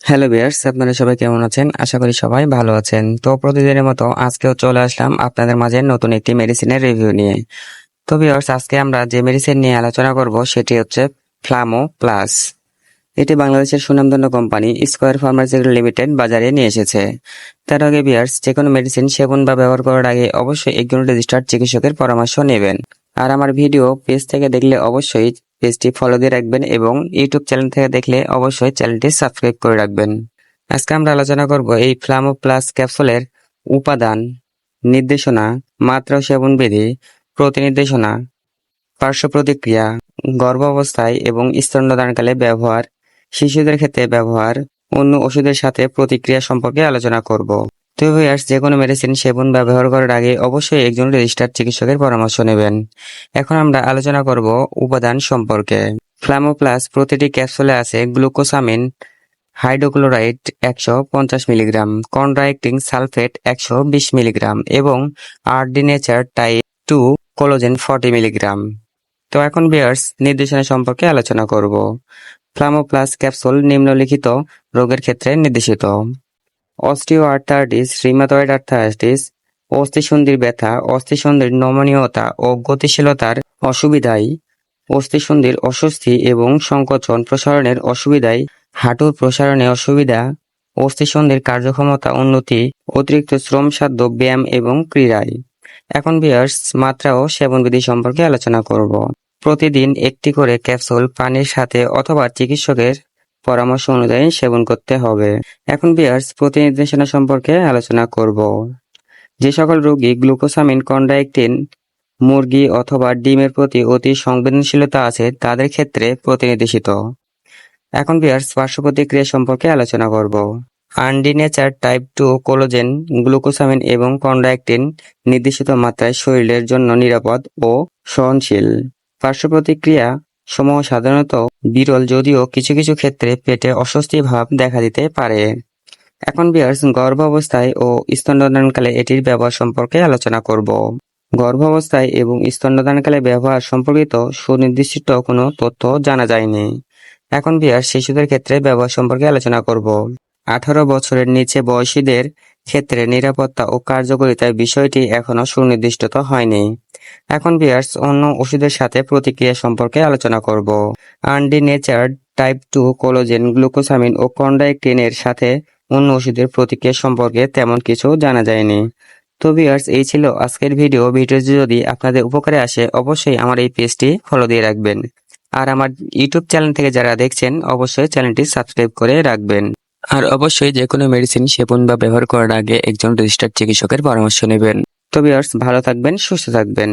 Hello বিয়ার্স আপনারা সবাই কেমন আছেন? আশা করি সবাই ভালো আছেন। তো প্রতিদিনের মতো আজকেও চলে আসলাম আপনাদের মাঝে নতুন একটি মেডিসিনের রিভিউ নিয়ে। তো বিয়ার্স আজকে আমরা যে মেডিসিন নিয়ে আলোচনা করব সেটি হচ্ছে ফ্লামো প্লাস এটি বাংলাদেশের সুনামধন্য কোম্পানি স্কোয়ার ফার্মাসিউটিক্যাল লিমিটেড বাজারে নিয়ে এসেছে। তার আগে বিয়ার্স যে কোনো মেডিসিন সেবন বা ব্যবহার করার আগে অবশ্যই একজন রেজিস্টার্ড চিকিৎসকের পরামর্শ নেবেন। আর আমার ভিডিও পেজ থেকে দেখলে অবশ্যই পেজটি ফলো দিয়ে রাখবেন এবং ইউটিউব চ্যানেল থেকে দেখলে অবশ্যই চ্যানেলটি সাবস্ক্রাইব করে রাখবেন। আজকে আমরা আলোচনা করব এই ফ্লামো প্লাস ক্যাপসুলের উপাদান, নির্দেশনা, মাত্রা সেবন বিধি, প্রতিনির্দেশনা, পার্শ্ব প্রতিক্রিয়া গর্ভাবস্থায় এবং স্তন্যদানকালে ব্যবহার, শিশুদের ক্ষেত্রে ব্যবহার, অন্য ওষুধের সাথে প্রতিক্রিয়া সম্পর্কে আলোচনা করব। তো ভিউয়ার্স যে কোনো মেডিসিন সেবন ব্যবহার করার আগে অবশ্যই একজন রেজিস্টার্ড চিকিৎসকের পরামর্শ নেবেন। এখন আমরা আলোচনা করব উপাদান সম্পর্কে। ফ্লামোপ্লাস প্রতিটি ক্যাপসুলে আছে গ্লুকোসামিন হাইড্রোক্লোরাইড একশো পঞ্চাশ মিলিগ্রাম কন্ড্রাইক্টিং সালফেট একশো বিশ মিলিগ্রাম এবং undenatured type two collagen forty milligram তো এখন বিয়ার্স নির্দেশনা সম্পর্কে আলোচনা করব। ফ্লামোপ্লাস ক্যাপসুল নিম্নলিখিত রোগের ক্ষেত্রে নির্দেশিত। অস্টিও আর্থারাইটিস রিমাটয়েড আর্থারাইটিস অস্থিসন্ধির ব্যথা, অস্থিসন্ধির নমনীয়তা ও গতিশীলতার অসুবিধায় অস্থিসন্ধির অস্বস্তি এবং সংকোচন প্রসারণের অসুবিধায় হাঁটুর প্রসারণে অসুবিধা, অস্থিসন্ধির কার্যক্ষমতা উন্নতি, অতিরিক্ত শ্রমসাধ্য ব্যায়াম এবং ক্রীড়ায় এখন বিয়ার্স মাত্রা ও সেবনবিধি সম্পর্কে আলোচনা করব। প্রতিদিন একটি করে ক্যাপসুল পানির সাথে অথবা চিকিৎসকের পরামর্শ অনুযায়ী সেবন করতে হবে। এখন বিয়ার্স প্রতি নির্দেশনা সম্পর্কে আলোচনা করব। যে সকল রোগী গ্লুকোসামিন, কন্ডাইক্টিন, মুরগি অথবা ডিমের প্রতি অতি সংবেদনশীলতা আছে, তাদের ক্ষেত্রে প্রতিনির্দেশিত। এখন বিয়ার্স পার্শ্ব প্রতিক্রিয়া সম্পর্কে আলোচনা করব। Undenatured type two collagen, glucosamine এবং কন্ডাইক্টিন নির্দেশিত মাত্রায় শরীরের জন্য নিরাপদ ও সহনশীল। পার্শ্ব প্রতিক্রিয়া সমূহ সাধারণত বিরল যদিও কিছু কিছু ক্ষেত্রে পেটে অস্বস্তি ভাব দেখা দিতে পারে। এখন বিয়ার্স গর্ভাবস্থায় ও স্তন্যদানকালে এটির ব্যবহার সম্পর্কে আলোচনা করব। গর্ভাবস্থায় এবং স্তন্যদানকালে ব্যবহার সম্পর্কিত সুনির্দিষ্ট কোনো তথ্য জানা যায়নি। এখন বিয়ার শিশুদের ক্ষেত্রে ব্যবহার সম্পর্কে আলোচনা করব। আঠারো বছরের নিচে বয়সীদের ক্ষেত্রে নিরাপত্তা ও কার্যকারিতার বিষয়টি এখনও সুনির্দিষ্ট হয়নি। এখন বিয়ার্স অন্য ওষুধের সাথে প্রতিক্রিয়া সম্পর্কে আলোচনা করব। Undenatured type two collagen, glucosamine ও কন্ডাইক্টিনের সাথে অন্য ওষুধের প্রতিক্রিয়া সম্পর্কে তেমন কিছু জানা যায়নি। তো বিয়ার্স এই ছিল আজকের ভিডিও। ভিডিওটি যদি আপনাদের উপকারে আসে, অবশ্যই আমার এই পেজটি ফলো দিয়ে রাখবেন। আর আমার ইউটিউব চ্যানেল থেকে যারা দেখছেন, অবশ্যই চ্যানেলটি সাবস্ক্রাইব করে রাখবেন। আর অবশ্যই যে কোনো মেডিসিন সেবন বা ব্যবহার করার আগে একজন রেজিস্টার্ড চিকিৎসকের পরামর্শ নেবেন। তো বিয়ার্স ভালো থাকবেন, সুস্থ থাকবেন।